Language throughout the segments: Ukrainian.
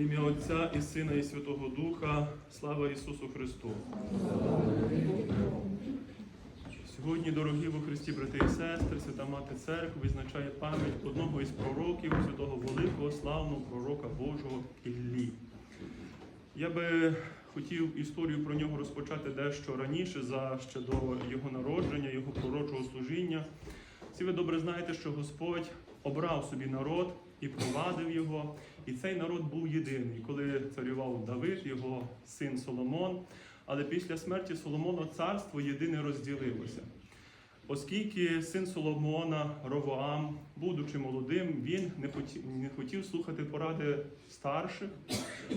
Ім'я Отця і Сина, і Святого Духа, слава Ісусу Христу. Сьогодні, дорогі во Христі, брати і сестри, Свята Мати Церкви відзначає пам'ять одного із пророків, святого великого, славного пророка Божого Іллі. Я би хотів історію про нього розпочати дещо раніше, за ще до його народження, його пророчого служіння. Всі ви добре знаєте, що Господь обрав собі народ і провадив його. І цей народ був єдиний, коли царював Давид, його син Соломон. Але після смерті Соломона царство єдине розділилося. Оскільки син Соломона, Ровоам, будучи молодим, він не хотів, не хотів слухати поради старших,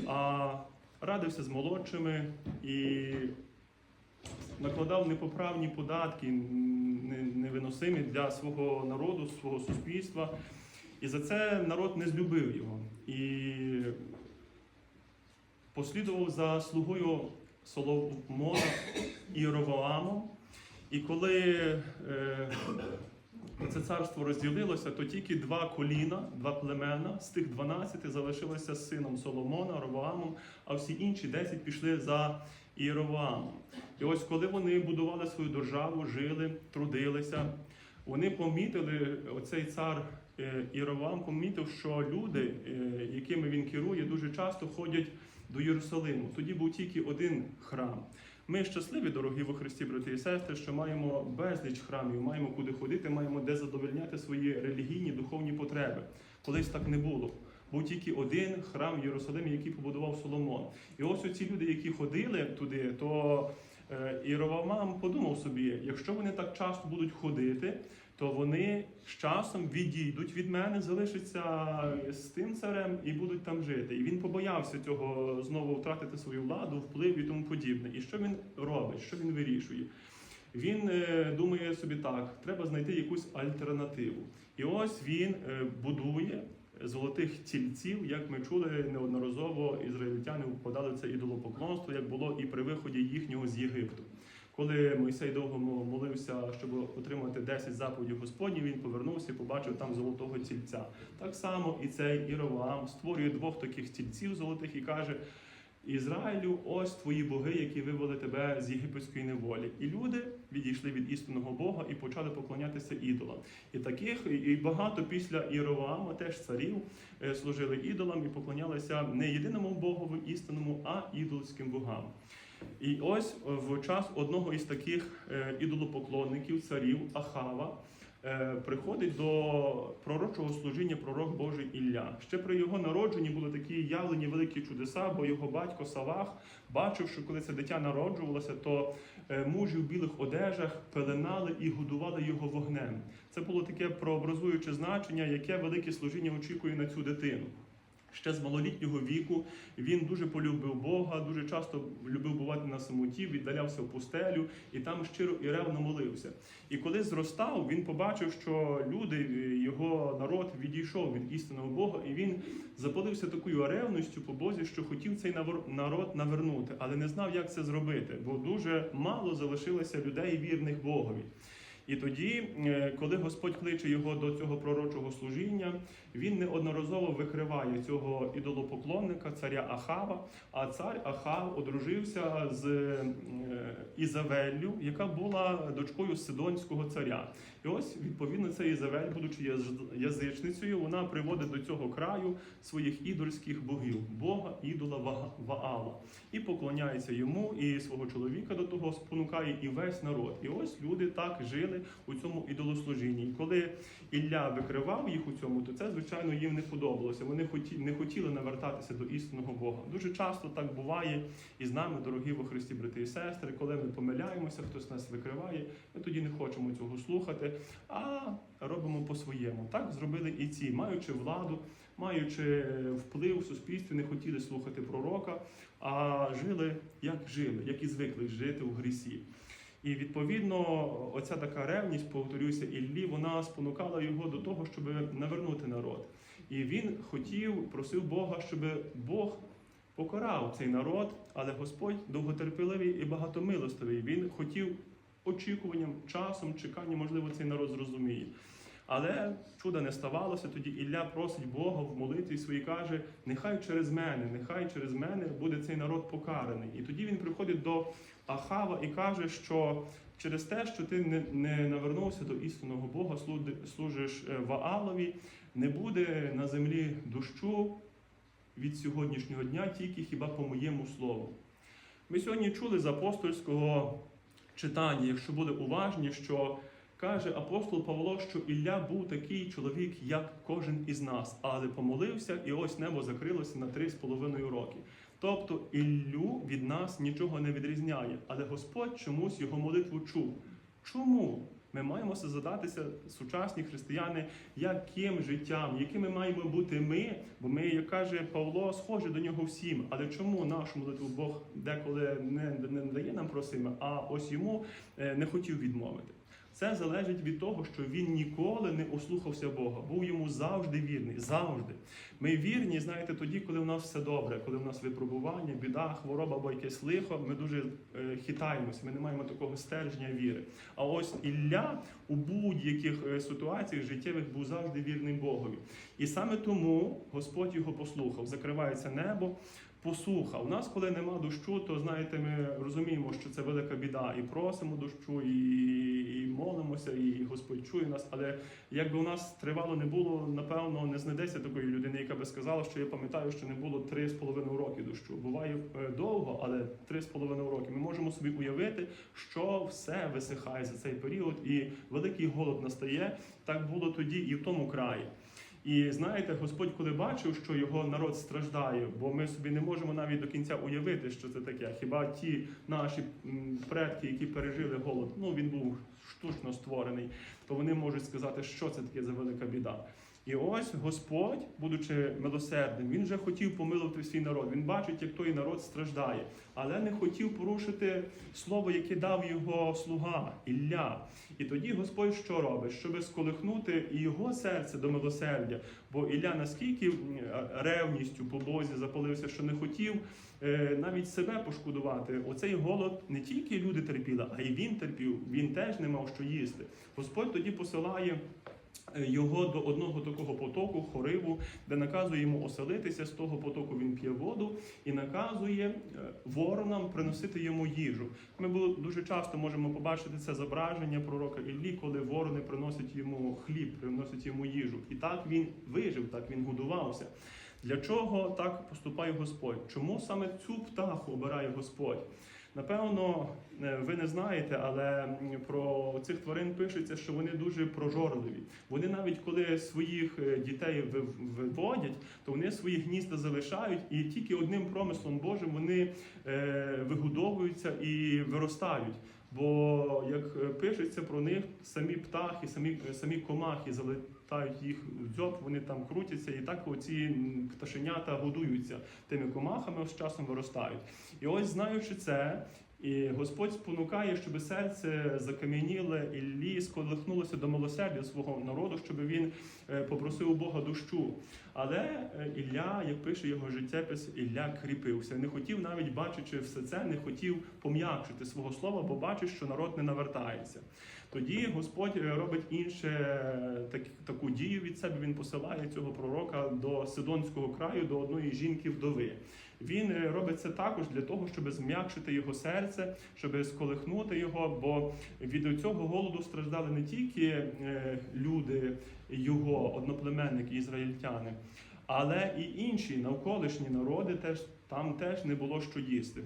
а радився з молодшими і накладав непоправні податки, невиносимі для свого народу, свого суспільства. І за це народ не злюбив його. І послідував за слугою Соломона і Ровоамом. І коли е, це царство розділилося, то тільки два коліна, два племена з тих 12 залишилися сином Соломона, Ровоамом, а всі інші 10 пішли за Іровоамом. І ось коли вони будували свою державу, жили, трудилися, вони помітили, оцей цар е, Іровоам помітив, що люди, е, якими він керує, дуже часто ходять до Єрусалиму. Тоді був тільки один храм. Ми щасливі, дорогі во Христі, брати і сестри, що маємо безліч храмів, маємо куди ходити, маємо де задовольняти свої релігійні духовні потреби. Колись так не було. Був тільки один храм в Єрусалимі, який побудував Соломон. І ось оці люди, які ходили туди, то е, Іровамам подумав собі, якщо вони так часто будуть ходити, то вони з часом відійдуть від мене, залишаться з тим царем і будуть там жити. І він побоявся цього знову втратити свою владу, вплив і тому подібне. І що він робить? Що він вирішує? Він е, думає собі так: треба знайти якусь альтернативу. І ось він е, будує золотих тільців, як ми чули неодноразово, ізраїльтяни впадали в це ідолопоклонство, як було і при виході їхнього з Єгипту. Коли Мойсей довго молився, щоб отримати 10 заповідей Господніх, він повернувся і побачив там золотого тільця. Так само і цей Іровоам створює двох таких тільців золотих і каже: Ізраїлю, ось твої боги, які вивели тебе з єгипетської неволі. І люди відійшли від істинного Бога і почали поклонятися ідолам. І таких, і багато після Іровоама теж царів е, служили ідолам і поклонялися не єдиному Богові істинному, а ідолським богам. І ось в час одного із таких е, ідолопоклонників, царів Ахава, е, приходить до пророчого служіння пророк Божий Ілля. Ще при його народженні були такі явлені великі чудеса, бо його батько Савах бачив, що коли це дитя народжувалося, то е, мужі в білих одежах пеленали і годували його вогнем. Це було таке прообразуюче значення, яке велике служіння очікує на цю дитину. Ще з малолітнього віку він дуже полюбив Бога, дуже часто любив бувати на самоті, віддалявся в пустелю і там щиро і ревно молився. І коли зростав, він побачив, що люди, його народ відійшов від істинного Бога, і він запалився такою ревністю по Бозі, що хотів цей народ навернути, але не знав, як це зробити, бо дуже мало залишилося людей вірних Богові. І тоді, е, коли Господь кличе його до цього пророчого служіння, він неодноразово викриває цього ідолопоклонника, царя Ахава. А цар Ахав одружився з е, Ізавеллю, яка була дочкою Сидонського царя. І ось відповідно ця Ізавель, будучи яз- язичницею, вона приводить до цього краю своїх ідольських богів, Бога ідола Ва- Ваала, і поклоняється йому, і свого чоловіка до того спонукає, і весь народ. І ось люди так жили у цьому ідолослужінні. І коли Ілля викривав їх у цьому, то це звичайно їм не подобалося. Вони не хотіли навертатися до істинного Бога. Дуже часто так буває і з нами, дорогі во Христі, брати і сестри, коли ми помиляємося, хтось нас викриває, ми тоді не хочемо цього слухати, а робимо по-своєму. Так зробили і ці, маючи владу, маючи вплив в суспільстві, не хотіли слухати пророка, а жили як жили, як і звикли жити в грісі. І відповідно, оця така ревність, повторюся, Іллі, вона спонукала його до того, щоб навернути народ. І він хотів, просив Бога, щоб Бог покарав цей народ, але Господь довготерпеливий і багатомилостивий. Він хотів очікуванням, часом, чеканням, можливо, цей народ зрозуміє. Але чуда не ставалося. Тоді Ілля просить Бога в молитві своїй каже: нехай через мене, нехай через мене буде цей народ покараний. І тоді він приходить до Ахава і каже, що через те, що ти не, не навернувся до істинного Бога, служиш е, Ваалові, не буде на землі дощу від сьогоднішнього дня, тільки хіба по моєму слову. Ми сьогодні чули з апостольського читання, якщо були уважні, що каже апостол Павло, що Ілля був такий чоловік, як кожен із нас, але помолився, і ось небо закрилося на три з половиною роки. Тобто Іллю від нас нічого не відрізняє, але Господь чомусь його молитву чув. Чому? Ми маємо задатися, сучасні християни, яким життям, якими маємо бути ми, бо ми, як каже Павло, схожі до нього всім. Але чому нашу молитву Бог деколи не, не дає нам просимо, а ось йому е, не хотів відмовити? Це залежить від того, що він ніколи не ослухався Бога, був йому завжди вірний, завжди. Ми вірні, знаєте, тоді, коли в нас все добре, коли в нас випробування, біда, хвороба або якесь лихо, ми дуже е, хитаємось, ми не маємо такого стержня віри. А ось Ілля у будь-яких е, ситуаціях життєвих був завжди вірним Богові. І саме тому Господь його послухав. Закривається небо, посуха. У нас, коли нема дощу, то знаєте, ми розуміємо, що це велика біда, і просимо дощу, і, і молимося, і Господь чує нас. Але якби у нас тривало не було, напевно, не знайдеться такої людини, яка би сказала, що я пам'ятаю, що не було три з половиною роки дощу. Буває е, довго, але три з половиною роки. Ми можемо собі уявити, що все висихає за цей період, і великий голод настає. Так було тоді і в тому краї. І знаєте, Господь, коли бачив, що його народ страждає, бо ми собі не можемо навіть до кінця уявити, що це таке. Хіба ті наші предки, які пережили голод, ну він був штучно створений, то вони можуть сказати, що це таке за велика біда. І ось Господь, будучи милосердним, він вже хотів помилувати свій народ. Він бачить, як той народ страждає, але не хотів порушити слово, яке дав його слуга Ілля. І тоді Господь що робить? Щоб сколихнути і його серце до милосердя. Бо Ілля наскільки ревністю по Бозі запалився, що не хотів е, навіть себе пошкодувати. Оцей голод не тільки люди терпіли, а й він терпів. Він теж не мав що їсти. Господь тоді посилає. Його до одного такого потоку, хориву, де наказує йому оселитися з того потоку. Він п'є воду і наказує е, воронам приносити йому їжу. Ми дуже часто можемо побачити це зображення пророка Іллі, коли ворони приносять йому хліб, приносять йому їжу. І так він вижив, так він годувався. Для чого так поступає Господь? Чому саме цю птаху обирає Господь? Напевно, е, ви не знаєте, але про цих тварин пишеться, що вони дуже прожорливі. Вони навіть коли своїх е, дітей виводять, то вони свої гнізда залишають, і тільки одним промислом Божим вони е, вигодовуються і виростають. Бо як пишеться про них, самі птахи, самі, самі комахи залетають їх дзьоб, вони там крутяться, і так оці пташенята годуються тими комахами, з часом виростають. І ось знаючи це, і Господь спонукає, щоб серце закам'яніле Іллі сколихнулося до милосердя свого народу, щоб він е, попросив у Бога дощу. Але е, Ілля, як пише його життєпис, Ілля кріпився. Не хотів навіть бачачи все це, не хотів пом'якшити свого слова, бо бачить, що народ не навертається. Тоді Господь е, робить інше так, таку дію від себе. Він посилає цього пророка до Сидонського краю, до одної жінки вдови. Він е, робить це також для того, щоб зм'якшити його серце, щоб сколихнути його. Бо від цього голоду страждали не тільки е, люди, його одноплеменники, ізраїльтяни, але і інші навколишні народи теж там теж не було що їсти.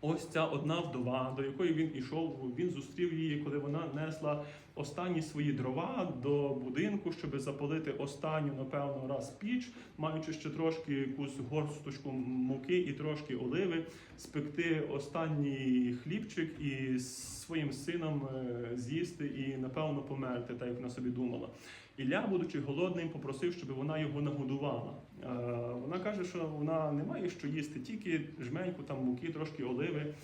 Ось ця одна вдова, до якої він ішов, він зустрів її, коли вона несла останні свої дрова до будинку, щоб запалити останню, напевно, раз піч, маючи ще трошки якусь горсточку муки і трошки оливи, спекти останній хлібчик і своїм сином е, з'їсти і, напевно, померти, так як вона собі думала. Ілля, будучи голодним, попросив, щоб вона його нагодувала. Е, Вона каже, що вона не має що їсти, тільки жменьку там муки, трошки оливи.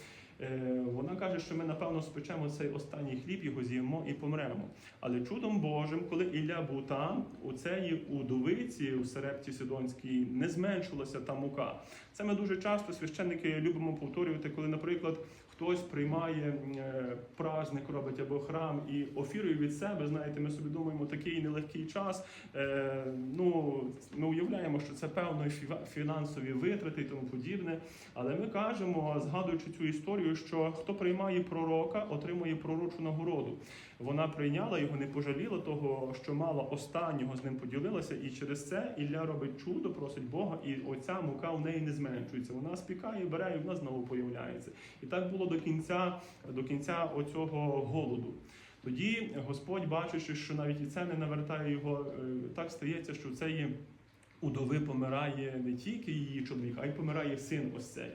Е, Вона каже, що ми напевно спечемо цей останній хліб, його з'їмо і помремо. Але чудом Божим, коли Ілля був там, у цієї удовиці у Серепті Сидонській не зменшилася та мука. Це ми дуже часто священники любимо повторювати, коли, наприклад, хтось приймає е, праздник, робить або храм і офірує від себе. Знаєте, ми собі думаємо, такий нелегкий час. Е, ну, ми уявляємо, що це певно фінансові витрати і тому подібне. Але ми кажемо, згадуючи цю історію, що хто приймає пророка, отримує пророчу нагороду. Вона прийняла його, не пожаліла того, що мала останнього з ним поділилася, і через це Ілля робить чудо, просить Бога, і оця мука в неї не зменшується. Вона спікає, бере, і вона знову появляється. І так було до кінця, до кінця оцього голоду. Тоді Господь, бачачи, що навіть і це не навертає його, е, так стається, що в цієї удови помирає не тільки її чоловік, а й помирає син ось цей.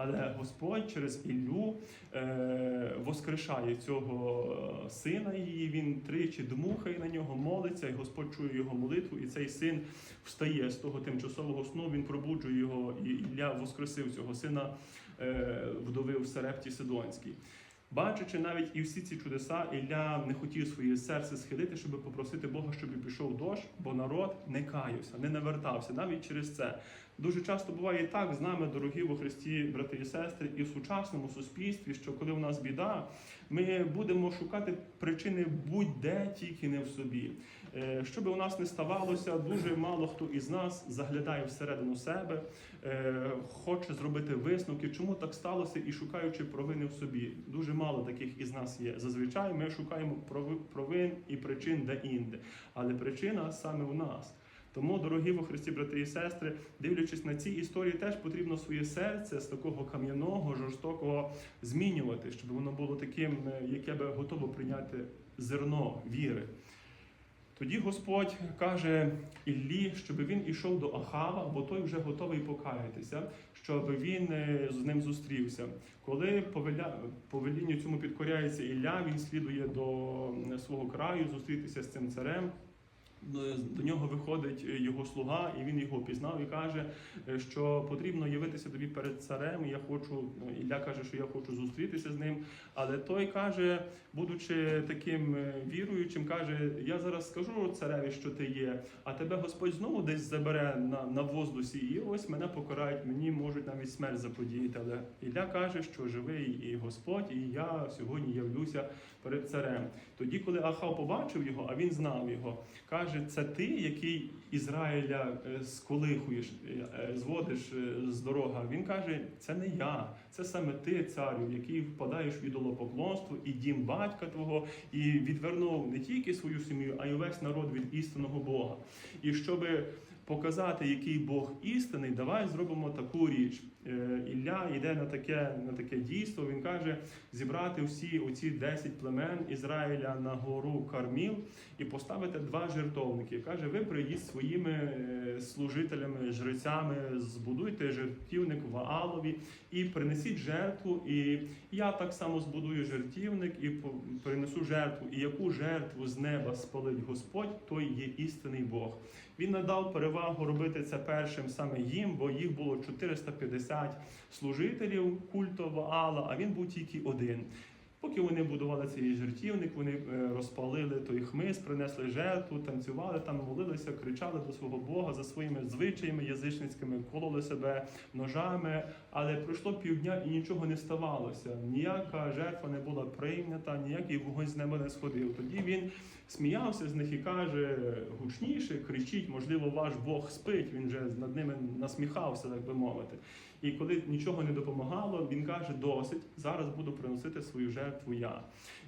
Але Господь через Іллю е, воскрешає цього е, сина її. Він тричі дмухає на нього, молиться, і Господь чує його молитву. І цей син встає з того тимчасового сну. Він пробуджує його, і Ілля воскресив цього сина е, вдови в Серепті Сидонській. Бачачи навіть і всі ці чудеса, Ілля не хотів своє серце схилити, щоб попросити Бога, щоб пішов дощ, бо народ не каявся, не навертався навіть через це. Дуже часто буває і так з нами, дорогі во Христі, брати і сестри, і в сучасному суспільстві, що коли у нас біда, ми будемо шукати причини будь-де, тільки не в собі. Е, Що би у нас не ставалося, дуже мало хто із нас заглядає всередину себе, е, хоче зробити висновки, чому так сталося, і шукаючи провини в собі. Дуже мало таких із нас є. Зазвичай ми шукаємо прови- провин і причин де-інде, але причина саме в нас. Тому, дорогі во Христі, брати і сестри, дивлячись на ці історії, теж потрібно своє серце з такого кам'яного, жорстокого змінювати, щоб воно було таким, е, яке би готово прийняти зерно віри. Тоді Господь каже Іллі, щоб він ішов до Ахава, бо той вже готовий покаятися, щоб він е, з ним зустрівся. Коли повелінню цьому підкоряється Ілля, він слідує до свого краю зустрітися з цим царем. До- До нього виходить е, його слуга, і він його пізнав і каже, е, що потрібно явитися тобі перед царем. Я хочу, ну, Ілля каже, що я хочу зустрітися з ним. Але той каже, будучи таким е, віруючим, каже: Я зараз скажу цареві, що ти є, а тебе Господь знову десь забере на, на воздусі, і ось мене покарають, мені можуть навіть смерть заподіяти. Але Ілля каже, що живий і Господь, і я сьогодні явлюся перед царем. Тоді, коли Ахав побачив його, а він знав його, каже: це ти, який Ізраїля сколихуєш, е, е, зводиш е, з дорога. Він каже: це не я, це саме ти, царю, який впадаєш в ідолопоклонство і дім батька твого, і відвернув не тільки свою сім'ю, а й увесь народ від істинного Бога. І щоби показати, який Бог істинний, давай зробимо таку річ. Е, Ілля йде на таке, на таке дійство. Він каже зібрати всі оці 10 племен Ізраїля на гору Карміл і поставити два жертовники. Каже, ви прийдіть своїми е, служителями, жрецями, збудуйте жертівник Ваалові і принесіть жертву. І я так само збудую жертівник і принесу жертву. І яку жертву з неба спалить Господь, той є істинний Бог. Він надав перевагу робити це першим саме їм, бо їх було 450 служителів культу Ваала, а він був тільки один. Поки вони будували цей жертівник, вони е, розпалили той хмиз, принесли жертву, танцювали там, молилися, кричали до свого Бога за своїми звичаями язичницькими, кололи себе ножами. Але пройшло півдня і нічого не ставалося. Ніяка жертва не була прийнята, ніякий вогонь з неба не сходив. Тоді він сміявся з них і каже: гучніше, кричіть, можливо, ваш Бог спить. Він вже над ними насміхався, так би мовити. І коли нічого не допомагало, він каже: досить, зараз буду приносити свою жертву я.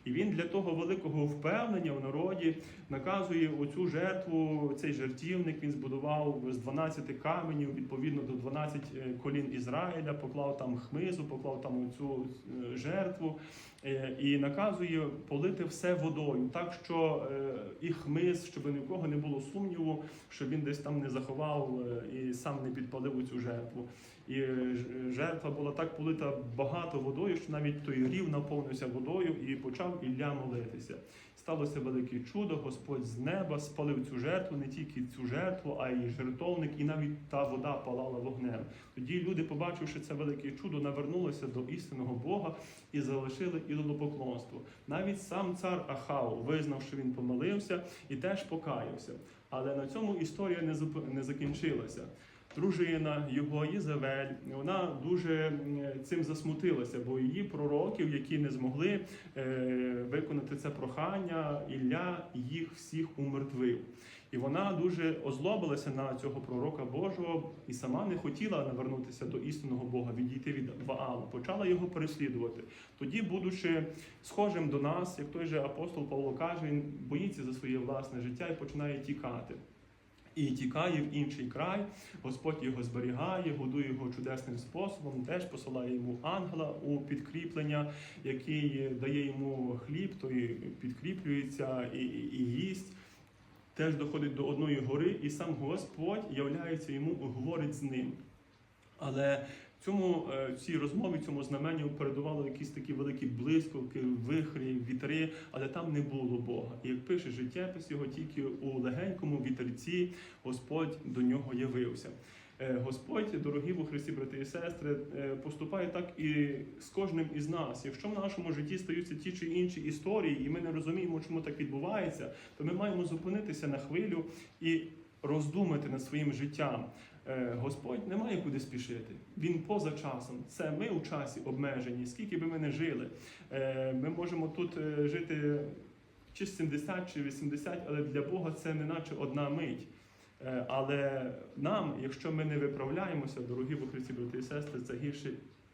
І він для того великого впевнення в народі наказує оцю жертву, цей жертівник він збудував з 12 каменів, відповідно до 12 колін Ізраїля, поклав там хмизу, поклав там оцю е, жертву. Е, І наказує полити все водою, так що е, і хмиз, щоб ні в кого не було сумніву, що він десь там не заховав е, і сам не підпалив у цю жертву. І жертва була так полита багато водою, що навіть той рів наповнився водою і почав Ілля молитися. Сталося велике чудо, Господь з неба спалив цю жертву, не тільки цю жертву, а й жертовник, і навіть та вода палала вогнем. Тоді люди, побачивши це велике чудо, навернулися до істинного Бога і залишили ідолопоклонство. Навіть сам цар Ахав визнав, що він помилився і теж покаявся. Але на цьому історія не закінчилася. Дружина його Єзавель, вона дуже цим засмутилася, бо її пророків, які не змогли е, виконати це прохання, Ілля їх всіх умертвив. І вона дуже озлобилася на цього пророка Божого і сама не хотіла навернутися до істинного Бога, відійти від Ваала, почала його переслідувати. Тоді, будучи схожим до нас, як той же апостол Павло каже, він боїться за своє власне життя і починає тікати. І тікає в інший край, Господь його зберігає, годує його чудесним способом, теж посилає йому ангела у підкріплення, який дає йому хліб, той підкріплюється і, і, і їсть. Теж доходить до одної гори, і сам Господь являється йому, говорить з ним. Але цьому е, цій розмові, цьому знаменню передували якісь такі великі блискавки, вихрі, вітри, але там не було Бога. І як пише життєпис його, тільки у легенькому вітерці Господь до нього явився. Е, Господь, дорогі у Христі, брати і сестри, е, поступає так і з кожним із нас. Якщо в нашому житті стаються ті чи інші історії, і ми не розуміємо, чому так відбувається, то ми маємо зупинитися на хвилю і роздумати над своїм життям. Е, Господь не має куди спішити. Він поза часом. Це ми у часі обмежені. Скільки би ми не жили, Е, ми можемо тут е, жити чи 70, чи 80, але для Бога це не наче одна мить. Але нам, якщо ми не виправляємося, дорогі Христі, брати і сестри, це гірше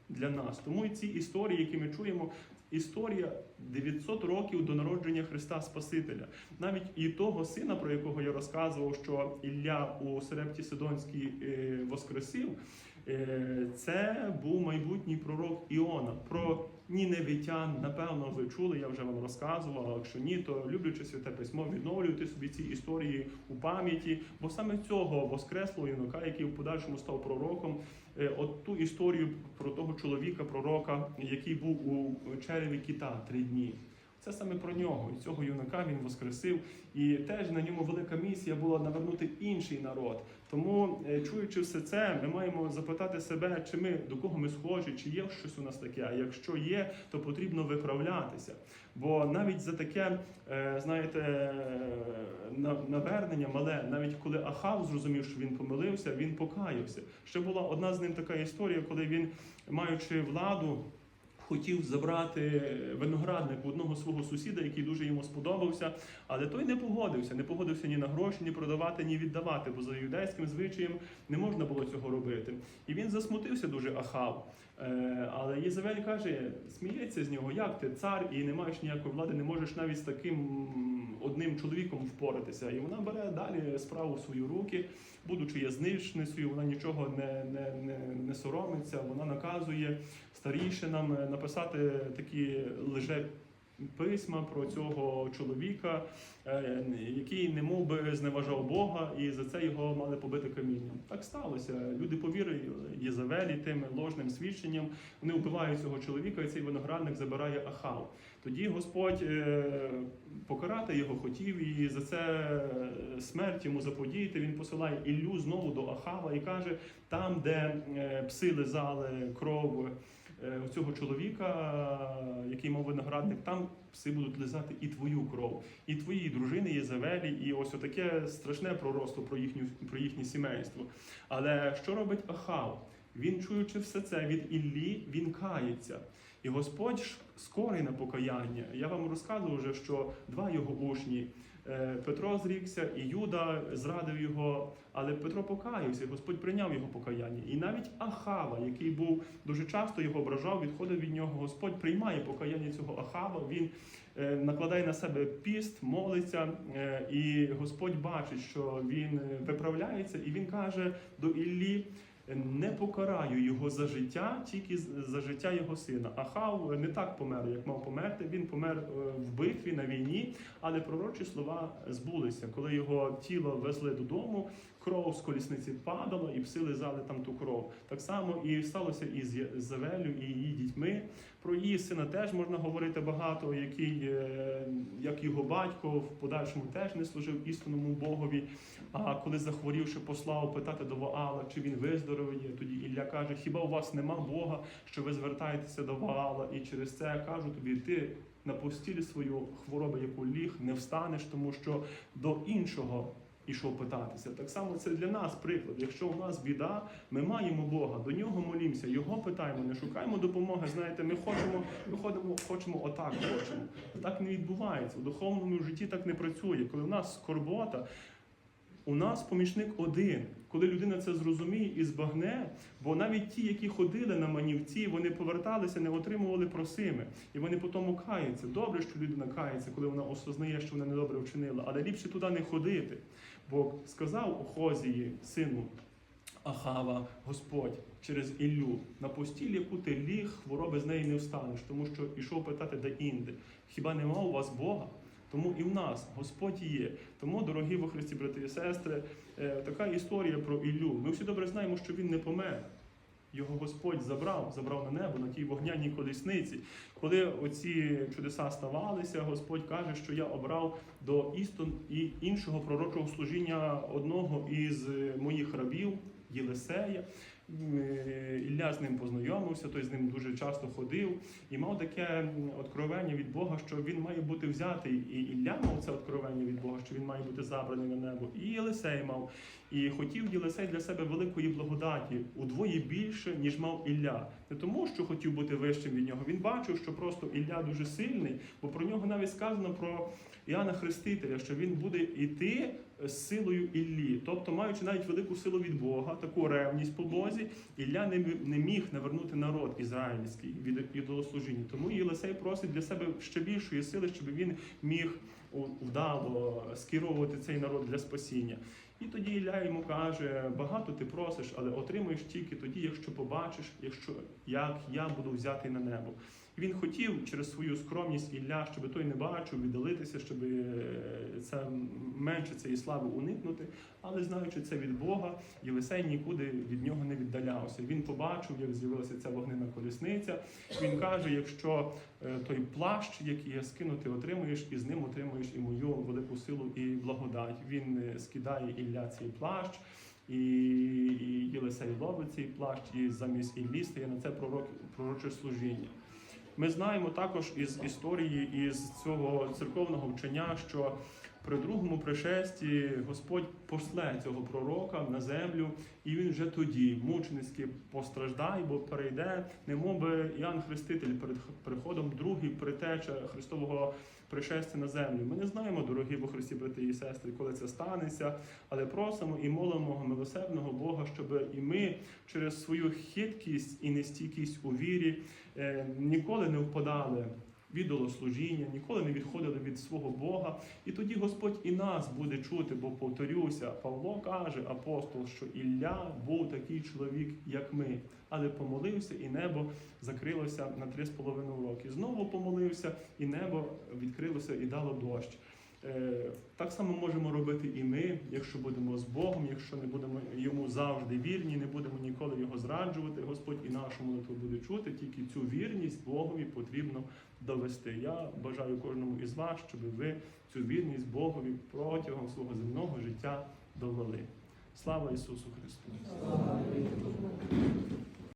для нас. Тому і ці історії, які ми чуємо, історія 900 років до народження Христа Спасителя. Навіть і того сина, про якого я розказував, що Ілля у Серепті Сидонській е, воскресив, е, це був майбутній пророк Іона. Про ніневитян, напевно, ви чули, я вже вам розказував. Якщо ні, то люблячи святе письмо, відновлюйте собі ці історії у пам'яті, бо саме цього воскреслого юнака, який в подальшому став пророком, е, от ту історію про того чоловіка, пророка, який був у череві кита три дні. Це саме про нього. І цього юнака він воскресив. І теж на ньому велика місія була навернути інший народ. Тому, е, чуючи все це, ми маємо запитати себе, чи ми до кого ми схожі, чи є щось у нас таке. А якщо є, то потрібно виправлятися. Бо навіть за таке, е, знаєте, е, навернення мале, навіть коли Ахав зрозумів, що він помилився, він покаявся. Ще була одна з ним така історія, коли він, маючи владу, хотів забрати виноградник у одного свого сусіда, який дуже йому сподобався, але той не погодився, не погодився ні на гроші, ні продавати, ні віддавати, бо за юдейським звичаєм не можна було цього робити. І він засмутився дуже Ахав. Е, Але Єзавель каже, сміється з нього, як ти цар і не маєш ніякої влади, не можеш навіть з таким одним чоловіком впоратися. І вона бере далі справу в свої руки, будучи язничницею, вона нічого не, не, не, не соромиться, вона наказує старішинам е, написати такі лише письма про цього чоловіка, е, який не мов би зневажав Бога, і за це його мали побити камінням. Так сталося. Люди повірили Єзавелі тим ложним свідченням. Вони вбивають цього чоловіка, і цей виноградник забирає Ахав. Тоді Господь е, покарати його хотів, і за це смерть йому заподіяти. Він посилає Іллю знову до Ахава і каже: там, де пси лизали кров. Е, Цього чоловіка, який мав виноградник, там пси будуть лизати і твою кров, і твої дружини Єзавелі, і ось отаке страшне пророцтво про їхню про їхнє сімейство. Але що робить Ахав? Він, чуючи все це від Іллі, він кається. І Господь скорий на покаяння. Я вам розказував вже, що два його учні. Е, Петро зрікся, і Юда зрадив його, але Петро покаявся, Господь прийняв його покаяння. І навіть Ахава, який був дуже часто його ображав, відходив від нього. Господь приймає покаяння цього Ахава. Він е, накладає на себе піст, молиться, е, і Господь бачить, що він виправляється, і він каже до Іллі. Не покараю його за життя, тільки за життя його сина. Ахав не так помер, як мав померти. Він помер е, в битві на війні, але пророчі слова збулися. Коли його тіло везли додому, кров з колісниці падала, і пси лизали там ту кров. Так само і сталося і з Завелю, і її дітьми. Про її сина теж можна говорити багато, який, е, як його батько, в подальшому теж не служив істинному Богові. А коли захворівши, послав питати до Ваала, чи він виздоровіє, тоді Ілля каже: Хіба у вас нема Бога, що ви звертаєтеся до Ваала? І через це я кажу тобі, ти на постілі свою хворобу, яку ліг, не встанеш, тому що до іншого ішов питатися. Так само це для нас приклад. Якщо у нас біда, ми маємо Бога, до нього молімося, його питаємо, не шукаємо допомоги. Знаєте, ми хочемо, ми ходимо, хочемо отак, хочемо. Так не відбувається. У духовному житті так не працює. Коли у нас скорбота. У нас помічник один. Коли людина це зрозуміє і збагне, бо навіть ті, які ходили на манівці, вони поверталися, не отримували просими. І вони потім каються. Добре, що людина кається, коли вона осознає, що вона недобре вчинила, але ліпше туди не ходити. Бо сказав Охозії, сину Ахава, Господь через Іллю, на постіль, яку ти ліг, хвороби з неї не встанеш, тому що ішов питати де інде. Хіба нема у вас Бога? Тому і в нас Господь є. Тому, дорогі во Христі, брати і сестри, е, така історія про Іллю. Ми всі добре знаємо, що він не помер. Його Господь забрав, забрав на небо на тій вогняній колісниці. Коли оці чудеса ставалися, Господь каже, що я обрав до істон і іншого пророчого служіння одного із е, моїх рабів, Єлисея. Е, Ілля з ним познайомився, той з ним дуже часто ходив і мав таке откровення від Бога, що він має бути взятий. І Ілля мав це откровення від Бога, що він має бути забраний на небо. І Єлисей мав. І хотів Єлисей для себе великої благодаті удвоє більше, ніж мав Ілля. Не тому, що хотів бути вищим від нього. Він бачив, що просто Ілля дуже сильний, бо про нього навіть сказано про Іоанна Хрестителя, що він буде йти з силою Іллі. Тобто, маючи навіть велику силу від Бога, таку ревність по Бозі, Ілля не, міг навернути народ ізраїльський від ідолослужіння. Тому Єлисей просить для себе ще більшої сили, щоб він міг вдало скеровувати цей народ для спасіння. І тоді Ілля йому каже: багато ти просиш, але отримуєш тільки тоді, якщо побачиш, якщо як я буду взятий на небо. Він хотів через свою скромність Ілля, щоб той не бачив, віддалитися, щоб е, це менше цієї слави уникнути. Але знаючи це від Бога, Єлисей нікуди від нього не віддалявся. Він побачив, як з'явилася ця вогнена колісниця. Він каже: якщо е, той плащ, який я скину, ти отримуєш, і з ним отримуєш і мою велику силу і благодать. Він е, скидає Ілля цей плащ. І, Єлисей ловить цей плащ, і замість Іллі стає на це пророк, пророче служіння. Ми знаємо також із історії із цього церковного вчення, що при другому пришесті Господь после цього пророка на землю, і він вже тоді мученицьки постраждає, бо перейде, немов би Ян Хреститель перед приходом другий притеча Христового пришестя на землю. Ми не знаємо, дорогі во Христі, брати і сестри, коли це станеться, але просимо і молимо милосердного Бога, щоб і ми через свою хиткість і нестійкість у вірі е, ніколи не впадали в ідолослужіння, ніколи не відходили від свого Бога. І тоді Господь і нас буде чути, бо повторюся, Павло каже, апостол, що Ілля був такий чоловік, як ми, але помолився, і небо закрилося на три з половиною роки. Знову помолився, і небо відкрилося і дало дощ. Е, Так само можемо робити і ми, якщо будемо з Богом, якщо не будемо йому завжди вірні, не будемо ніколи його зраджувати. Господь і нашу молитву буде чути. Тільки цю вірність Богові потрібно довести. Я бажаю кожному із вас, щоб ви цю вірність Богові протягом свого земного життя довели. Слава Ісусу Христу!